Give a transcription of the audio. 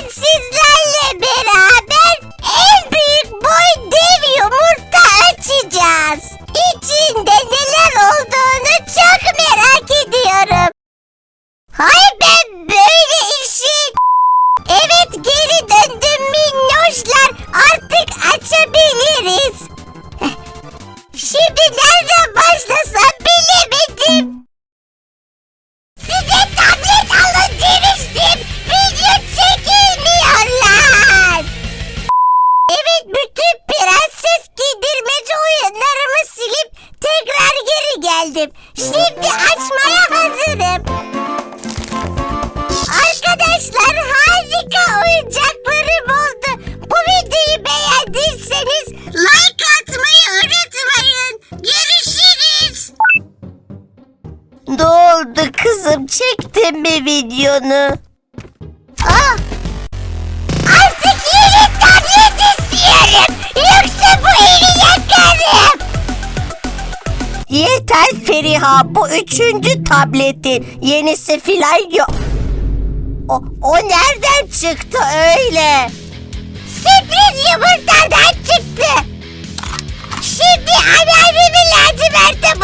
Bugün sizlerle beraber en büyük boy dev yumurta açacağız. İçinde neler olduğunu çok merak ediyorum. Hay ben böyle işi... Evet geri döndüm minnoşlar artık açabiliriz. Şimdi nerede geldim. Şimdi açmaya hazırım. Arkadaşlar harika oyuncaklarım oldu. Bu videoyu beğendiyseniz like atmayı unutmayın. Görüşürüz. Ne oldu kızım? Çektin mi videonu? Ah! Yeter Feriha bu üçüncü tabletin yenisi filan yok. O, o nereden çıktı öyle? Sürpriz yumurtadan çıktı. Şimdi anneannemi laciverte.